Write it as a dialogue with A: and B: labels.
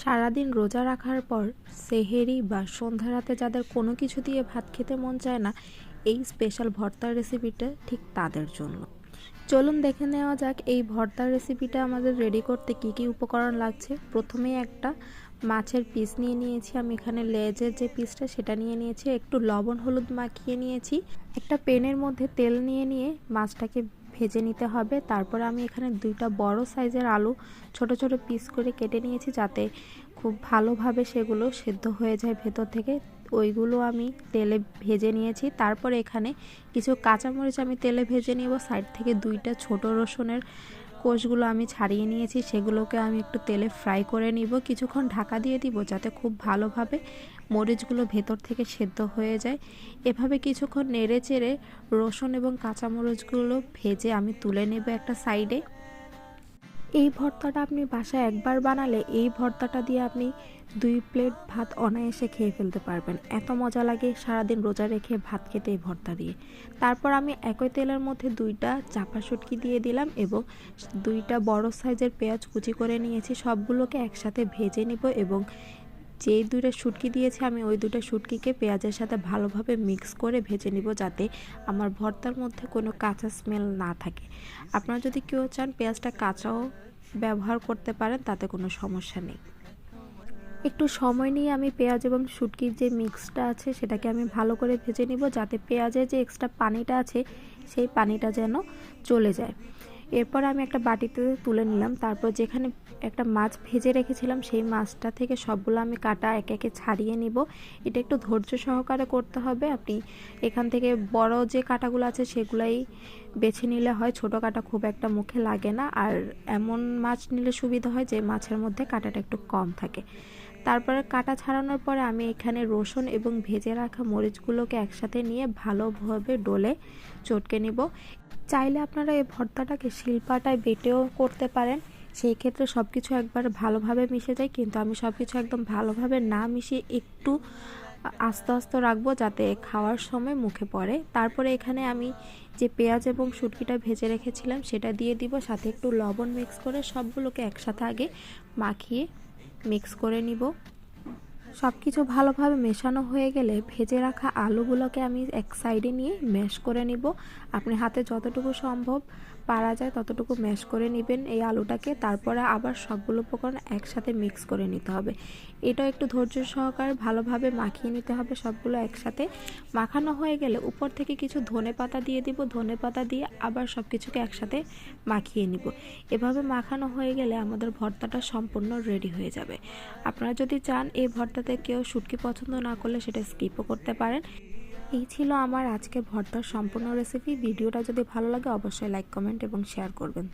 A: সারাদিন রোজা রাখার পর সেহেরি বা সন্ধ্যা রাতে যাদের কোনো কিছু দিয়ে ভাত খেতে মন চায় না, এই স্পেশাল ভর্তার রেসিপিটা ঠিক তাদের জন্য। চলুন দেখে নেওয়া যাক এই ভর্তার রেসিপিটা আমাদের রেডি করতে কি কি উপকরণ লাগছে। প্রথমেই একটা মাছের পিস নিয়ে নিয়েছি। আমি এখানে লেজের যে পিসটা সেটা নিয়ে নিয়েছি। একটু লবণ হলুদ মাখিয়ে নিয়েছি। একটা পেনের মধ্যে তেল নিয়ে নিয়ে মাছটাকে ভেজে নিতে হবে। তারপর আমি এখানে দুইটা বড় সাইজের আলু ছোট ছোট পিস করে কেটে নিয়েছি যাতে খুব ভালোভাবে সেগুলো সেদ্ধ হয়ে যায় ভেতর থেকে। ওইগুলো আমি তেলে ভেজে নিয়েছি। তারপর এখানে কিছু কাঁচামরিচ আমি তেলে ভেজে নিব। সাইড থেকে দুইটা ছোট রসুনের কোষগুলো আমি ছাড়িয়ে নিয়েছি, সেগুলোকে আমি একটু তেলে ফ্রাই করে নিব। কিছুক্ষণ ঢাকা দিয়ে দিব যাতে খুব ভালোভাবে মরিচগুলো ভেতর থেকে সেদ্ধ হয়ে যায়। এভাবে কিছুক্ষণ নেড়ে চেড়ে রসুন এবং কাঁচামরিচগুলো ভেজে আমি তুলে নেব একটা সাইডে। এই ভর্তাটা আপনি বাসায় একবার বানালে এই ভর্তাটা দিয়ে আপনি দুই প্লেট ভাত অনায়াসে খেয়ে ফেলতে পারবেন। এত মজা লাগে সারাদিন রোজা রেখে ভাত খেতে এই ভর্তা দিয়ে। তারপর আমি একই তেলের মধ্যে দুইটা চাপা শুটকি দিয়ে দিলাম এবং দুইটা বড় সাইজের পেঁয়াজ কুচি করে নিয়েছি। সবগুলোকে একসাথে ভেজে নিব এবং যেই দুইটা শুটকি দিয়েছি, আমি ওই দুটো শুটকিকে পেঁয়াজের সাথে ভালোভাবে মিক্স করে ভেজে নিব যাতে আমার ভর্তার মধ্যে কোনো কাঁচা স্মেল না থাকে। আপনারা যদি কেউ চান পেঁয়াজটা কাঁচাও ব্যবহার করতে পারেন, তাতে কোনো সমস্যা নেই। একটু সময় নিয়ে আমি পেঁয়াজ এবং শুটকির যে মিক্সটা আছে, সেটাকে আমি ভালো করে ভেজে নিব যাতে পেঁয়াজের যে এক্সট্রা পানিটা আছে, সেই পানিটা যেন চলে যায়। এরপর আমি একটা বাটিতে তুলে নিলাম। তারপর যেখানে একটা মাছ ভেজে রেখেছিলাম, সেই মাছটা থেকে সবগুলো আমি কাটা একে একে ছাড়িয়ে নিব। এটা একটু ধৈর্য সহকারে করতে হবে। আপনি এখান থেকে বড় যে কাটাগুলো আছে, সেগুলাই বেছে নিলে হয়। ছোট কাটা খুব একটা মুখে লাগে না। আর এমন মাছ নিলে সুবিধা হয় যে, মাছের মধ্যে কাটাটা একটু কম থাকে। তারপরে কাটা ছাড়ানোর পরে আমি এখানে রসুন এবং ভেজে রাখা মরিচগুলোকে একসাথে নিয়ে ভালোভাবে ডলে চটকে নিব। চাইলে আপনারা এই ভর্তাটাকে শিল্পাটায় বেটেও করতে পারেন। সেই ক্ষেত্রে সব কিছু একবার ভালোভাবে মিশে যায়, কিন্তু আমি সব কিছু একদম ভালোভাবে না মিশিয়ে একটু আস্তে আস্তে রাখব যাতে খাওয়ার সময় মুখে পড়ে। তারপরে এখানে আমি যে পেঁয়াজ এবং শুটকিটা ভেজে রেখেছিলাম, সেটা দিয়ে দিব, সাথে একটু লবণ মিক্স করে সবগুলোকে একসাথে আগে মাখিয়ে মিক্স করে নিব। সব কিছু ভালোভাবে মেশানো হয়ে গেলে ভেজে রাখা আলুগুলোকে আমি এক সাইডে নিয়ে ম্যাশ করে নিব। আপনি হাতে যতটুকু সম্ভব। পারা যায় ততটুকু ম্যাশ করে নেবেন এই আলুটাকে, তারপরে আবার সবগুলো উপকরণ একসাথে মিক্স করে নিতে হবে। এটাও একটু ধৈর্য সহকারে ভালোভাবে মাখিয়ে নিতে হবে, সবগুলো একসাথে। মাখানো হয়ে গেলে উপর থেকে কিছু ধনে পাতা দিয়ে দিব, ধনে পাতা দিয়ে আবার সব কিছুকে একসাথে মাখিয়ে নিব। এভাবে মাখানো হয়ে গেলে আমাদের ভর্তাটা সম্পূর্ণ রেডি হয়ে যাবে। আপনারা যদি চান এই ভর্তাতে কেউ শুটকি পছন্দ না করলে সেটা স্কিপও করতে পারেন। এই ছিল আমার আজকে ভর্তার সম্পূর্ণ রেসিপি ভিডিওটা যদি ভালো লাগে, অবশ্যই লাইক কমেন্ট এবং শেয়ার করবেন।